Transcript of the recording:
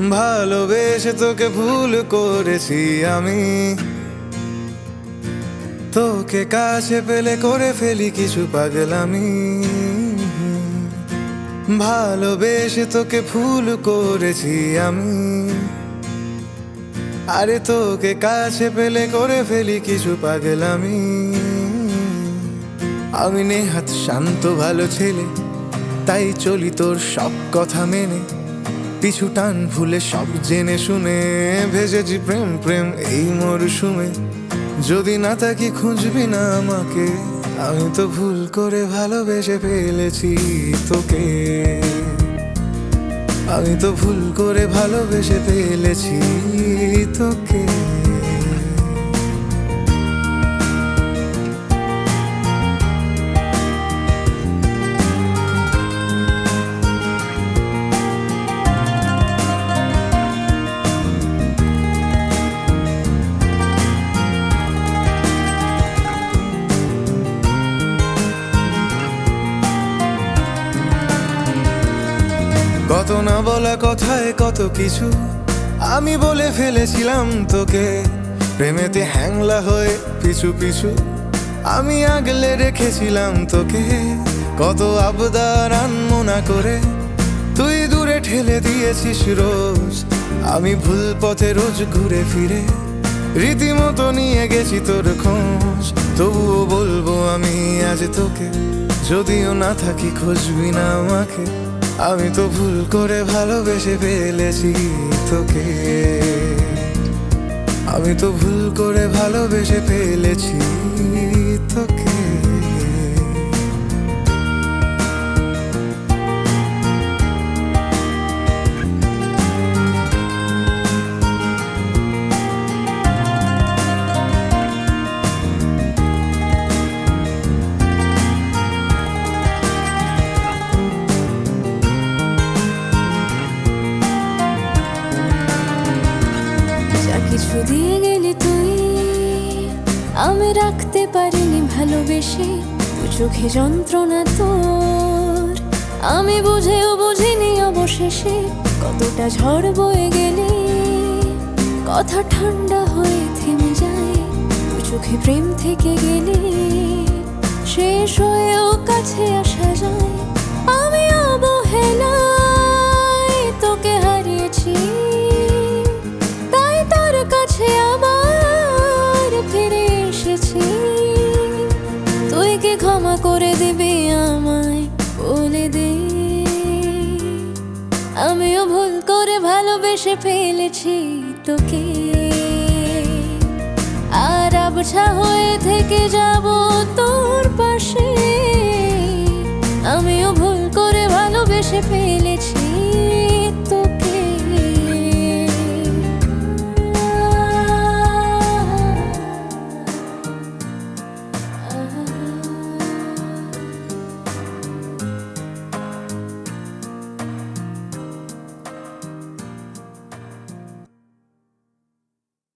ভালোবেসে তোকে ভুল করেছি আমি। তোকে কাছে পেলে করে ফেলি কিছু পাগলামি। ভালোবেসে তোকে ভুল করেছি আমি। আরে তোকে কাছে পেলে করে ফেলি কিছু পাগলামি। আমি নেহাত শান্ত ভালো ছেলে, তাই চলি তোর সব কথা মেনে। পিছু টান ভুলে সব জেনে শুনে ভেজেছি প্রেম প্রেম এই মরশুমে। যদি না তাকি খুঁজবি না আমাকে, আমি তো ভুল করে ভালোবেসে ফেলেছি তোকে। আমি তো ভুল করে ভালোবেসে ফেলেছি তোকে। কত না বলা কথায় কত কিছু আমি বলে ফেলেছিলাম তোকে। প্রেমেতে হ্যাংলা হয়ে পিছু পিছু আমি আগলে রেখেছিলাম তোকে। কত আবদার আনমনা করে তুই দূরে ঠেলে দিয়েছিস রোজ। আমি ভুল পথে রোজ ঘুরে ফিরে রীতিমতো নিয়ে গেছি তোর খোঁজ। তবুও বলব আমি আজ তোকে, যদিও না থাকি খুঁজবি না আমাকে। আমি তো ভুল করে ভালোবেসে ফেলেছি তোকে। আমি তো ভুল করে ভালোবেসে ফেলেছি তোকে। যা দিয়ে গেলি তুই, আমি রাখতে পারিনি ভালোবেসে দু চোখে যন্ত্রণা তোর। আমি বুঝেও বুঝিনি অবশেষে কতটা ঝড় বয়ে গেলে। কথা ঠান্ডা হয়ে থেমে যায় দু চোখে প্রেম থেকে গেলে। শেষ হয়েও কাছে আসা যায় আমিও ভুল করে ভালোবেসে ফেলেছি তোকে। আর আবছা হয়ে থেকে যাব তোর পাশে।